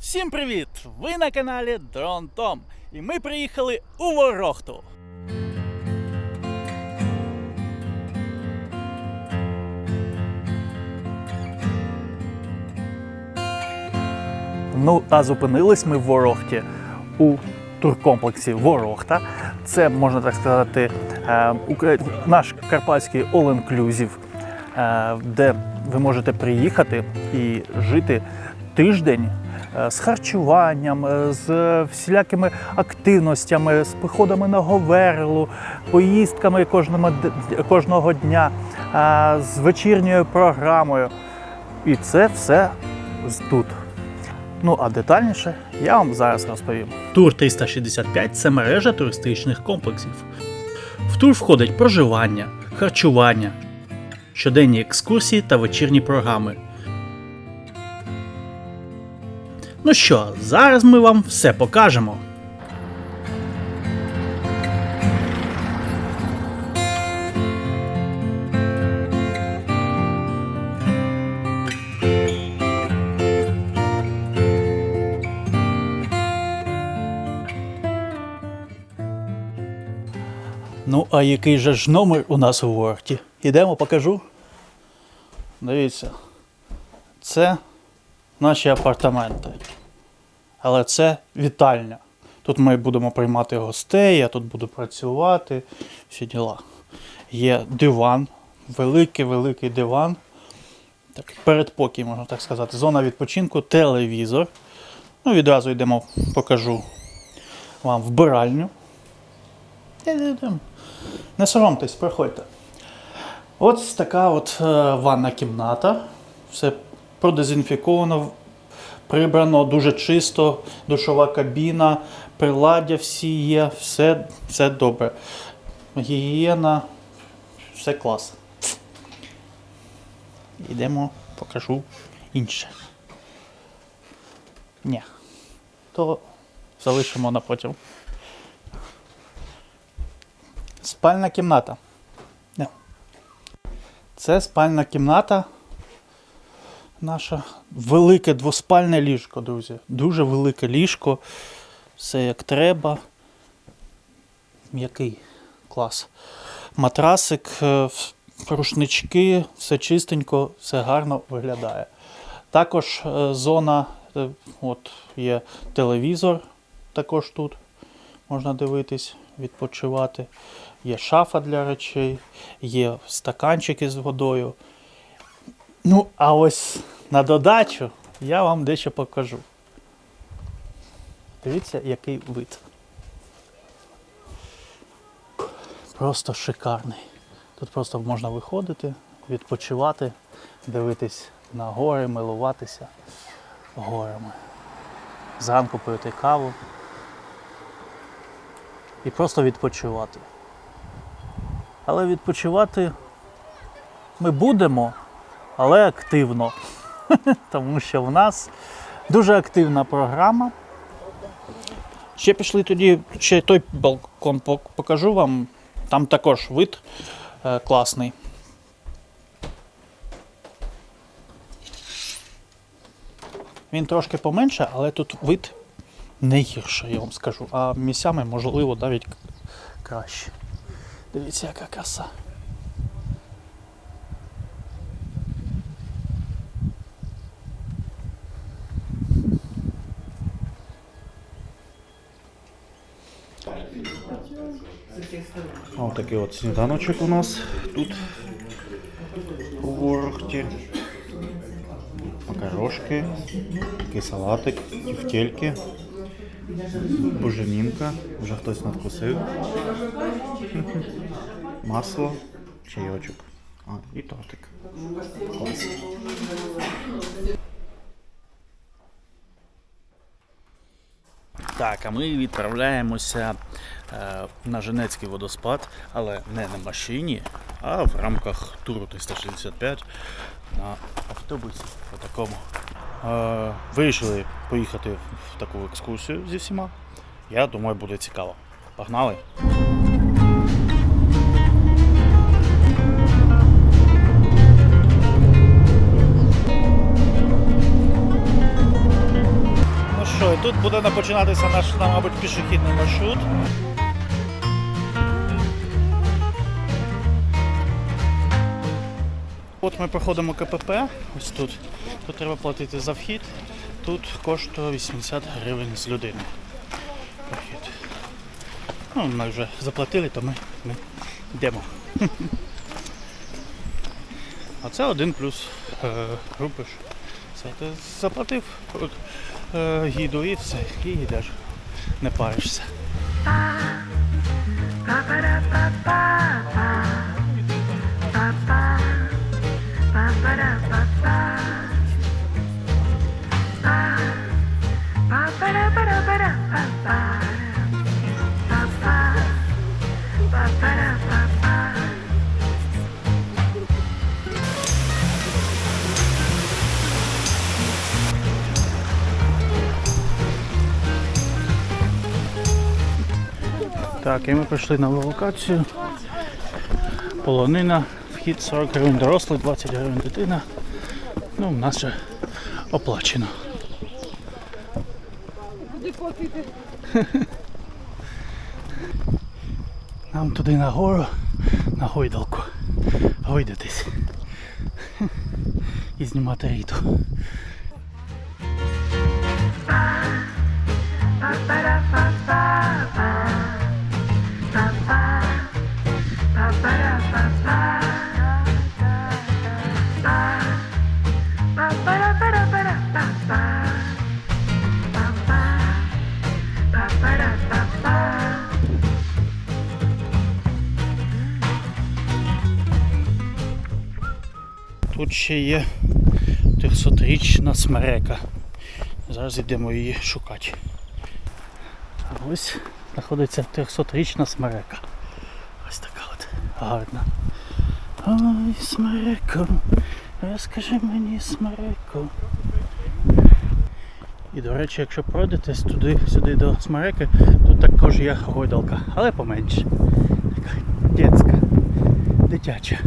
Всім привіт! Ви на каналі Дрон Том. І ми приїхали у Ворохту. Ну, а зупинились ми в Ворохті у туркомплексі Ворохта. Це, можна так сказати, е, укра- наш карпатський all-inclusive, е, де ви можете приїхати і жити тиждень е, з харчуванням, е, з всілякими активностями, з походами на Говерлу, поїздками кожного, кожного дня, е, з вечірньою програмою. І це все тут. Ну а детальніше я вам зараз розповім. Тур 365 це мережа туристичних комплексів. В тур входить проживання, харчування, щоденні екскурсії та вечірні програми. Ну що, зараз ми вам все покажемо. Ну, а який же ж номер у нас у Ворті? Ідемо, покажу. Дивіться. Це наші апартаменти. Але це вітальня. Тут ми будемо приймати гостей, я тут буду працювати, всі діла. Є диван, великий-великий диван. Так, передпокій, можна так сказати. Зона відпочинку, телевізор. Ну, відразу йдемо, покажу вам вбиральню. Не соромтесь, проходьте. Ось така от е, ванна кімната. Все продезінфіковано, прибрано дуже чисто, душова кабіна, приладдя всі є, все, все добре. Гігієна, все клас. Йдемо, покажу інше. Ні. То залишимо на потім. Спальна кімната. Це спальна кімната. Наша велике двоспальне ліжко, друзі. Дуже велике ліжко. Все як треба. М'який клас. Матрасик, е, рушнички, все чистенько, все гарно виглядає. Також е, зона, е, от є телевізор, також тут можна дивитись, відпочивати. Є шафа для речей, є стаканчики з водою. Ну, а ось на додачу я вам дещо покажу. Дивіться, який вид. Просто шикарний. Тут просто можна виходити, відпочивати, дивитись на гори, милуватися горами. Зранку пити каву і просто відпочивати. Але відпочивати ми будемо, але активно. Тому що в нас дуже активна програма. Ще пішли тоді, ще той балкон покажу вам. Там також вид е, класний. Він трошки поменше, але тут вид не гірше, я вам скажу. А місцями, можливо, навіть краще. Дивіться, яка краса. Ось такий от сніданочок у нас тут у Ворохті. Макарошки, такий салатик, тефтельки, буженінка, вже хтось надкусив. Масло, чайочок. А, і тортик. Клас. Так, а ми відправляємося е, на Женецький водоспад, але не на машині, а в рамках туру 365 на автобусі. такому. Е, вирішили поїхати в таку екскурсію зі всіма. Я думаю, буде цікаво. Погнали! Тут буде починатися наш, мабуть, пішохідний маршрут. От ми проходимо КПП, ось тут. Тут треба платити за вхід. Тут коштує 80 гривень з людини. Прохід. Ну, ми вже заплатили, то ми, ми йдемо. А це один плюс е. Це ти заплатив гіду і все, і йдеш. Не паришся. Так, і ми прийшли на локацію. Полонина, вхід 40 гривень дорослий, 20 гривень дитина. Ну, у нас вже оплачено. Нам туди нагору, на гойдалку. Гойдатись. І знімати ріту. Ще є 300-річна смерека. Зараз йдемо її шукати. А ось знаходиться 300-річна смерека. Ось така от гарна. Ой, смереко, розкажи мені смереко. І до речі, якщо пройдетесь туди, сюди до смереки, тут також є гойдалка, але поменше. Така дитяча, дитяча.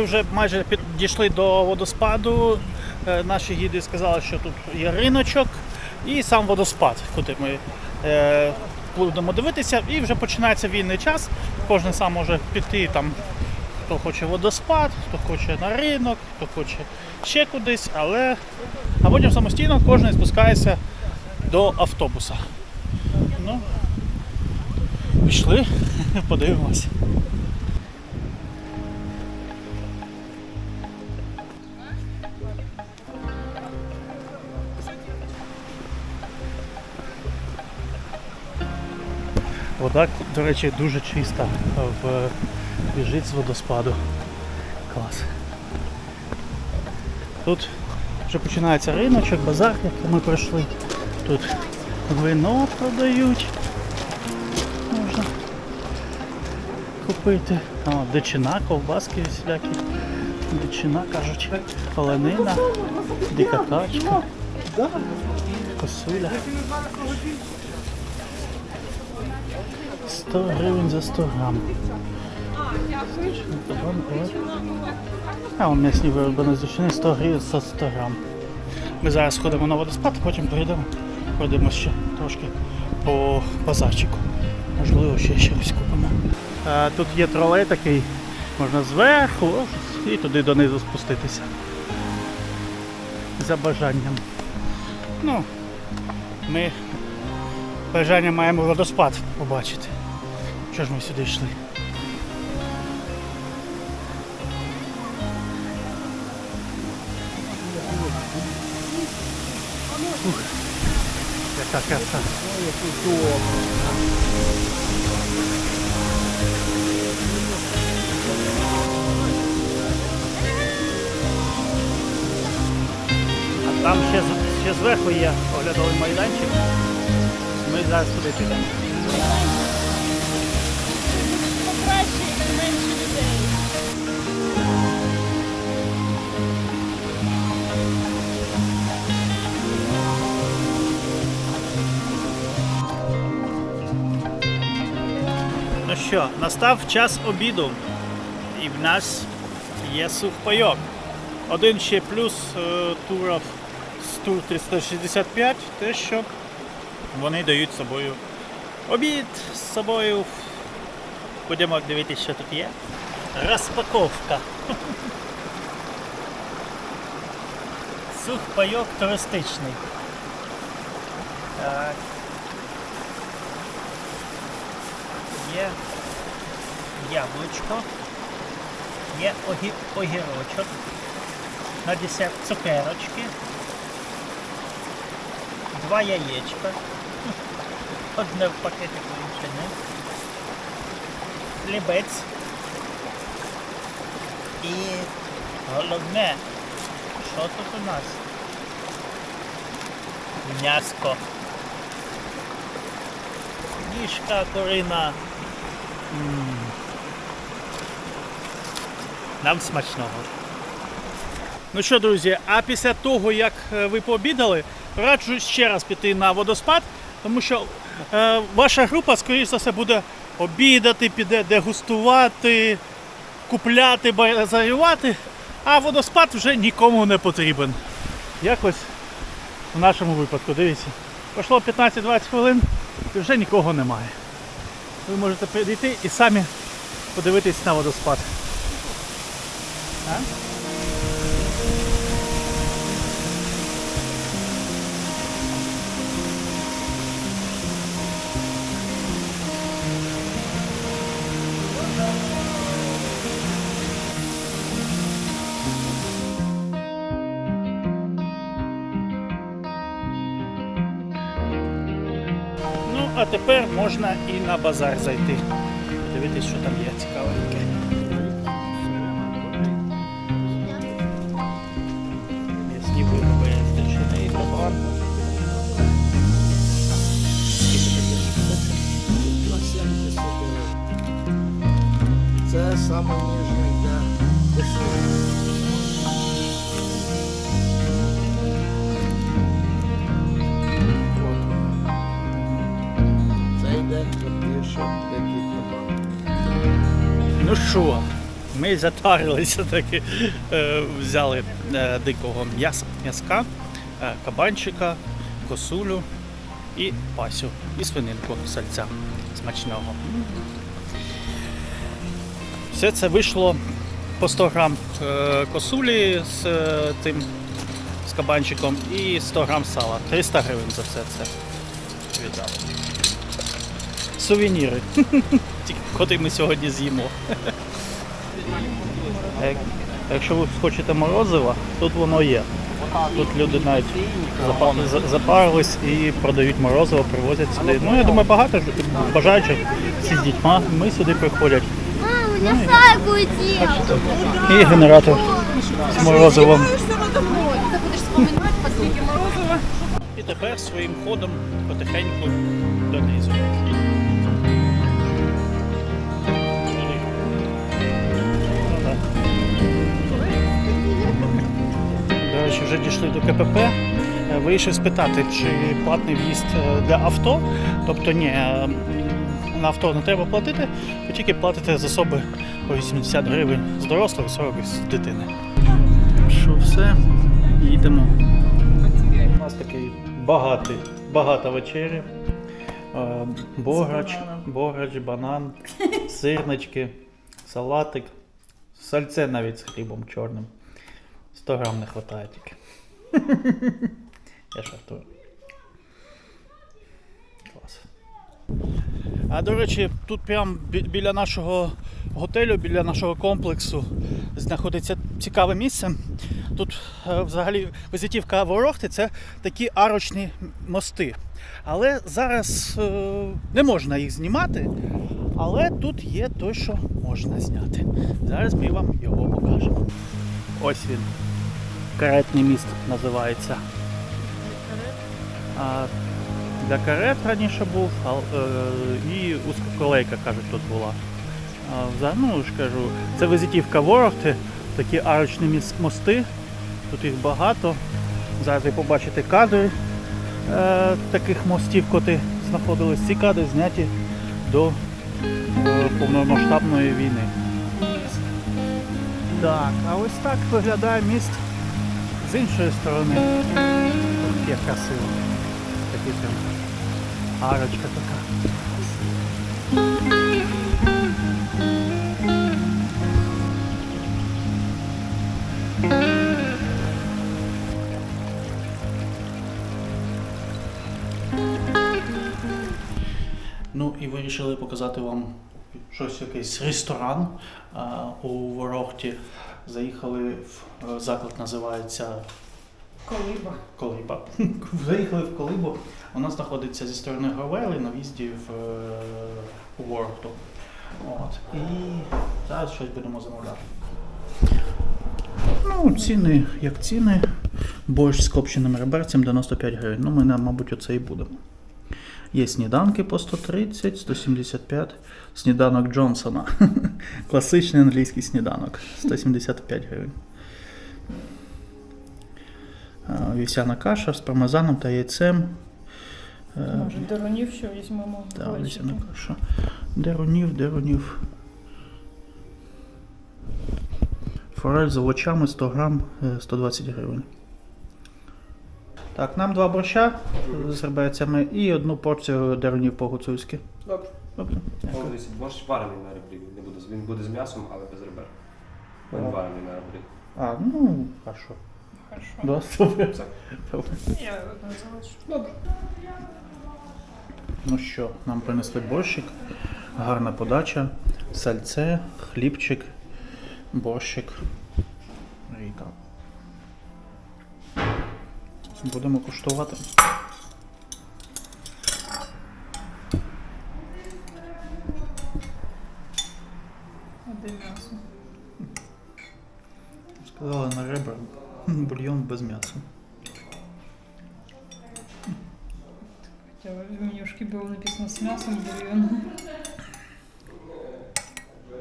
Ми вже майже підійшли до водоспаду. Е, Наші гіди сказали, що тут є риночок і сам водоспад, куди ми е, будемо дивитися. І вже починається вільний час. Кожен сам може піти там, хто хоче водоспад, хто хоче на ринок, хто хоче ще кудись, але а потім самостійно кожен спускається до автобуса. Ну, пішли, подивимося. Вода, до речі, дуже чиста в біжить з водоспаду. Клас. Тут вже починається риночок, базар, який ми пройшли. Тут вино продають. Можна купити. О, дичина, ковбаски всілякі. Дичина, кажуть, оленина, дика качка, косуля. 100 гривень за 100 грам. А он м'ясні вироби на зручини 100 гривень за 100 грам. Ми зараз сходимо на водоспад, потім поїдемо, пройдемо ще трошки по базарчику. Можливо, ще щось купимо. А, тут є тролей такий, можна зверху і туди донизу спуститися. За бажанням. Ну, ми бажання маємо водоспад побачити. Чого ж ми сюди йшли? Ух, яка краса. Там ще, ще зверху є оглядовий майданчик. Ми зараз туди підемо. Що, настав час обіду. І в нас є сухпайок. Один ще плюс е, туров з тур 365, те, що вони дають з собою обід з собою. Будемо дивитися, що тут є. Розпаковка. Сухпайок туристичний. Так. Є яблучко, є огі... огірочок, на десерт цукерочки, два яєчка, одне в пакетику інше не, хлібець і головне, що тут у нас? М'яско. Ніжка курина. М. Нам смачного. Ну що, друзі, а після того, як е, ви пообідали, раджу ще раз піти на водоспад, тому що е, ваша група, скоріш за все, буде обідати, піде дегустувати, купляти, базарювати, а водоспад вже нікому не потрібен. Якось в нашому випадку, дивіться. Пройшло 15-20 хвилин і вже нікого немає. Ви можете прийти і самі подивитись на водоспад. А? Ну, а тепер можна і на базар зайти. Подивитись, що там є цікавеньке. Саме ніжний. Ну що, ми затарилися таки, е, взяли е, дикого м'яса, м'яска, е, кабанчика, косулю і пасю, і свининку сальця смачного. Все це вийшло по 100 грам е, косулі з е, тим з кабанчиком і 100 грам сала. 300 гривень за все це віддав. Сувеніри. Коти ми сьогодні з'їмо. Якщо ви хочете морозива, тут воно є. Тут люди навіть запа- запарились і продають морозиво, привозять сюди. Ну, я думаю, багато бажаючих з дітьми ми сюди приходять. Мама, сайку делал. І генератор вспоминать последнее. І тепер своїм ходом потихеньку донизу. До речі, вже дійшли до КПП. Вийшов спитати, чи платний в'їзд е, для авто. Тобто ні, на авто не треба платити, ви тільки платите з особи по 80 гривень з дорослого, 40 з дитини. Що все, їдемо. У нас такий багатий, багата вечеря. Е, Бограч, бограч, банан, сирнички, салатик, сальце навіть з хлібом чорним. 100 грам не вистачає тільки. Я жартую. Клас. А до речі, тут прямо біля нашого готелю, біля нашого комплексу знаходиться цікаве місце. Тут е, взагалі визитівка Ворохти це такі арочні мости. Але зараз е, не можна їх знімати. Але тут є той, що можна зняти. Зараз ми вам його покажемо. Ось він. Каретний міст називається. Для карет раніше був, а, е, і узкоколейка, кажуть, тут була. А, ну, ж кажу, це визитівка Ворогти, такі арочні мости, тут їх багато. Зараз ви побачите кадри е, таких мостів, котрі знаходились. Ці кадри зняті до е, повномасштабної війни. Так, а ось так виглядає міст з іншої сторони. Ох, Як красиво. Такий прям арочка така. Ну і вирішили показати вам щось, якийсь ресторан у Ворохті. Заїхали в е, заклад, називається Колиба. Колиба. Заїхали в Колибу. Вона знаходиться зі сторони Гровели на в'їзді в е, у Ворохту. От. І зараз щось будемо замовляти. Ну, ціни, як ціни. Борщ з копченим реберцем 95 гривень. Ну, ми, мабуть, оце і будемо. Є сніданки по 130, 175. Сніданок Джонсона. Класичний англійський сніданок. 175 гривень. Е, Вівсяна каша з пармезаном та яйцем. Е, Може, доронів що візьмемо. Так, вівсяна каша. Дерунів, дерунів. Форель з овочами 100 грам, е, 120 гривень. Так, нам два борща з реберцями і одну порцію дерунів по-гуцульськи. Добре. Добре. Дякую. Борщ варений на ребрі. Не буде, він буде з м'ясом, але без ребер. Він варений на ребрі. А, ну, хорошо. Хорошо. Да. Я одну залишу. Добре. Ну що, нам принесли борщик, гарна подача, сальце, хлібчик, борщик. І так. Будемо куштувати. М'ясом бульйон.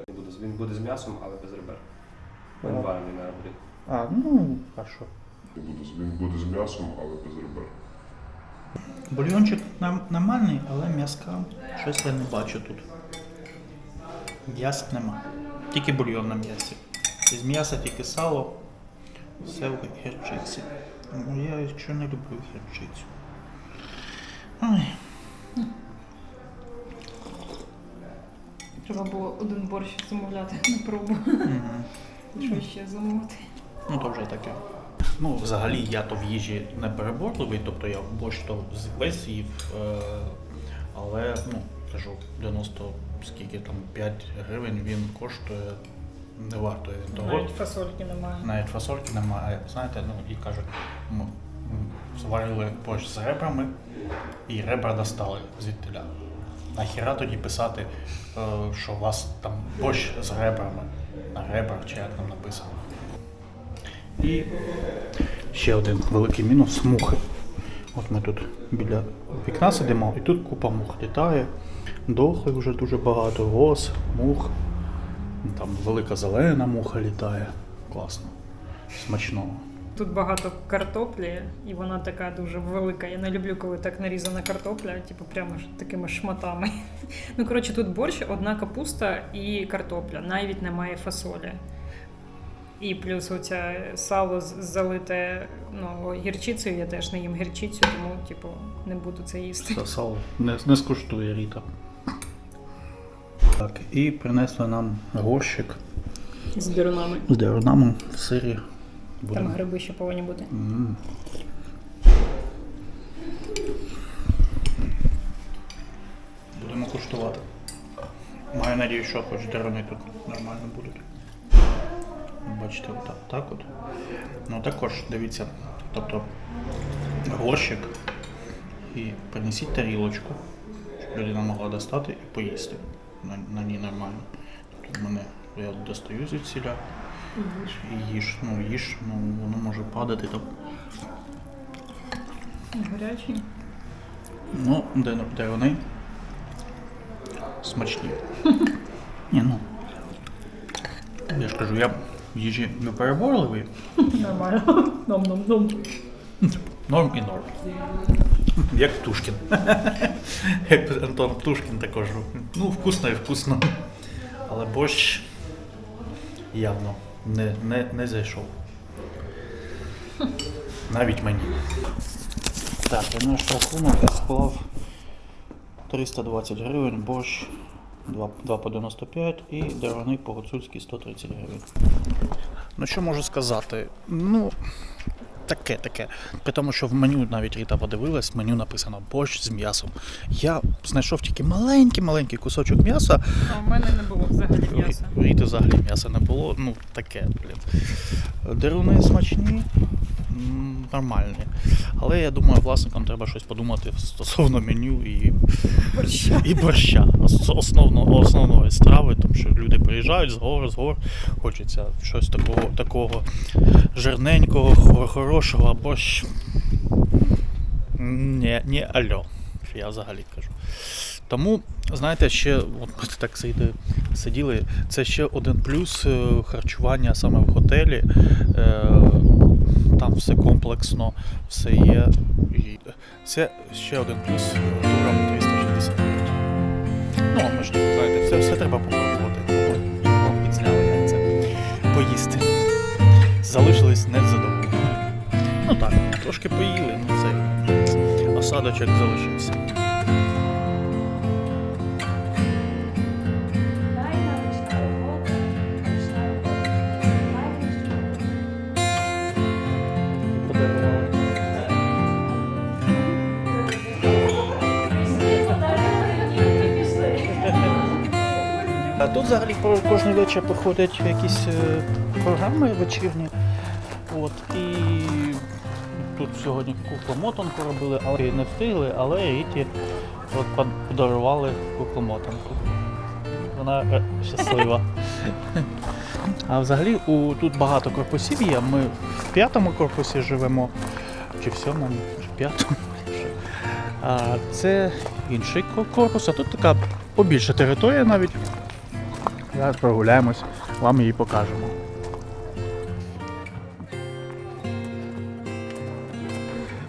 Він буде, він буде з м'ясом, але без ребер. Він варений на ребрі. А, ну, хорошо. Він буде, з- він буде з м'ясом, але без ребер. Бульйончик нам, нормальний, але м'яска щось я не бачу тут. М'яса нема. Тільки бульйон на м'ясі. З м'яса тільки сало, все в гірчиці. Ну, я якщо не люблю гірчицю. Ой, Треба було один борщ замовляти на пробу. Що ще замовити? Ну то вже таке. Ну, взагалі я то в їжі не переборливий, тобто я борщ то весь їв, е, але ну, кажу, 90 скільки там 5 гривень він коштує, не варто він того. Навіть фасольки немає. Навіть фасольки немає. Знаєте, ну і кажуть, зварили борщ з ребрами і ребра достали звідтиля. Нахіра тоді писати, е, що у вас там борщ з ребрами, на ребрах чи як там написано. І ще один великий мінус мухи. От ми тут біля вікна сидимо, і тут купа мух літає. Дохлих вже дуже багато, роз, мух. Там велика зелена муха літає. Класно. Смачного. Тут багато картоплі, і вона така дуже велика. Я не люблю, коли так нарізана картопля, типу прямо ж такими шматами. Ну, коротше, тут борщ, одна капуста і картопля, навіть немає фасолі. І плюс оця сало залите ну, гірчицею, я теж не їм гірчицю, тому типу, не буду це їсти. Це сало не, не скуштує Ріта. Так, і принесли нам горщик З дерунами. з дерунами в сирі. Там Будемо. гриби ще повинні бути. М. Будемо куштувати. Маю надію, що хоч деруни тут нормально будуть. Бачите, отак так от. Ну також дивіться, тобто горщик і принесіть тарілочку, щоб людина могла достати і поїсти. На, на ній нормально. Тобто в мене я достаю звідсіля. І їж, ну їж, ну воно може падати. То... Гарячий. Ну, де, де вони? Смачні. Ні, ну. Я ж кажу, я в їжі не переборливий. Нормально. Ном-ном-ном. Норм і норм. Як Птушкін. Як Антон Птушкін також. Ну, вкусно і вкусно. Але борщ явно не, не, не зайшов. Навіть мені. Так, і наш рахунок склав 320 гривень, борщ 2, 2 по 95 і дерони по гуцульській 130 гривень. Ну що можу сказати? Ну, таке, таке. При тому, що в меню навіть Ріта подивилась, в меню написано борщ з м'ясом. Я знайшов тільки маленький-маленький кусочок м'яса. А в мене не було взагалі м'яса. У Ріти взагалі м'яса не було. Ну, таке, блін. Деруни смачні, нормальні. Але я думаю, власникам треба щось подумати стосовно меню і, Борща. і борща. Ос- Основно, основної страви, тому що люди приїжджають з гор, з гор, хочеться щось такого, такого жирненького, хорошого, а борщ. Не, не альо, я взагалі кажу. Тому, знаєте, ще от ми так сиди, сиділи, це ще один плюс е, харчування саме в готелі. Там все комплексно, все є. І це ще один плюс програми туром 365. Ну, а ми знаєте, все, все треба попробувати. Відзняли як це. Поїсти. Залишились незадоволені. Ну так, трошки поїли, ну це осадочок залишився. Тут взагалі кожен вечір проходять якісь е, програми вечірні. От, і тут сьогодні кукломотанку робили, але не встигли, але Ріті подарували кукломотанку. Вона е, щаслива. А взагалі у, тут багато корпусів є. Ми в п'ятому корпусі живемо, чи в сьомому, чи в п'ятому. А це інший корпус, а тут така побільша територія навіть. Зараз прогуляємось, вам її покажемо.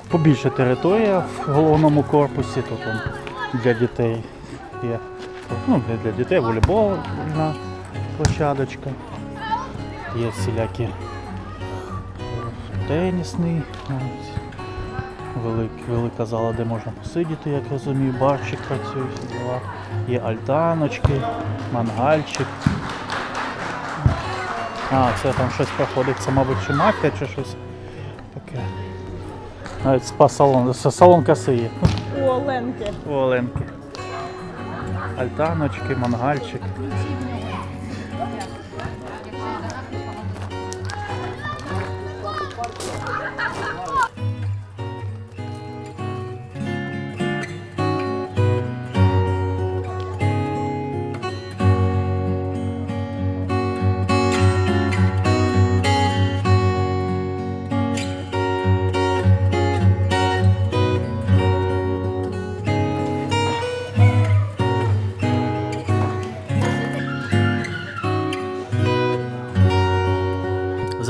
Побільша територія в головному корпусі, тут он для дітей є. Ну, для дітей, волейбольна площадочка. Є всілякі тенісний, навіть велик, велика зала, де можна посидіти, як розумію, барчик працює, всі діла. Є альтаночки, мангальчик. А, це там щось проходить, це, мабуть, чи мафія, чи щось таке. Навіть спа-салон, салон каси є. У Оленки. У Оленки. Альтаночки, мангальчик.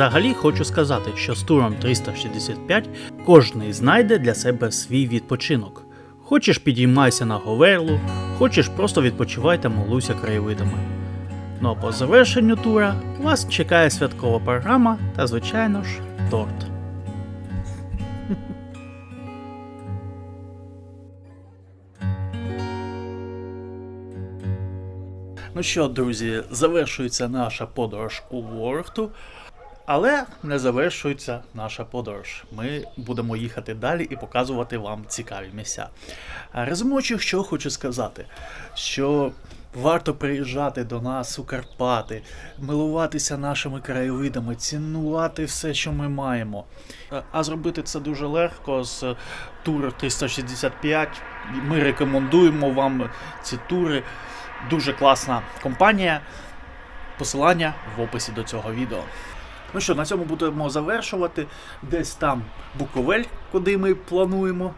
Взагалі хочу сказати, що з туром 365 кожний знайде для себе свій відпочинок. Хочеш підіймайся на говерлу, хочеш просто відпочивай та молуйся краєвидами. Ну а по завершенню тура вас чекає святкова програма та, звичайно ж, торт. Ну що, друзі, завершується наша подорож у Ворту. Але не завершується наша подорож. Ми будемо їхати далі і показувати вам цікаві місця. Резумуючи, що хочу сказати, що варто приїжджати до нас у Карпати, милуватися нашими краєвидами, цінувати все, що ми маємо. А- зробити це дуже легко з туру 365. Ми рекомендуємо вам ці тури. Дуже класна компанія. Посилання в описі до цього відео. Ну що, на цьому будемо завершувати. Десь там Буковель, куди ми плануємо.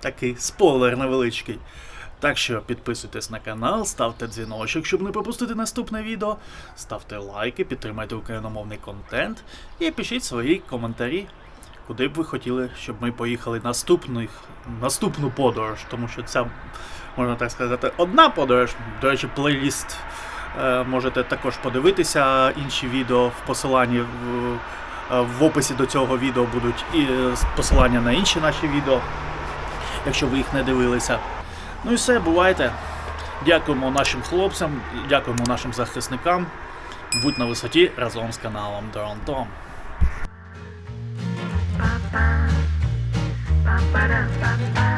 Такий спойлер невеличкий. Так що підписуйтесь на канал, ставте дзвіночок, щоб не пропустити наступне відео. Ставте лайки, підтримайте україномовний контент і пишіть свої коментарі, куди б ви хотіли, щоб ми поїхали наступних, наступну подорож, тому що ця, можна так сказати, одна подорож. До речі, плейліст Е, можете також подивитися інші відео в посиланні. В е, описі до цього відео будуть і е, посилання на інші наші відео, якщо ви їх не дивилися. Ну і все, бувайте. Дякуємо нашим хлопцям, дякуємо нашим захисникам. Будь на висоті разом з каналом Дронтом. Ba-ba, ba-ba-da, ba-ba.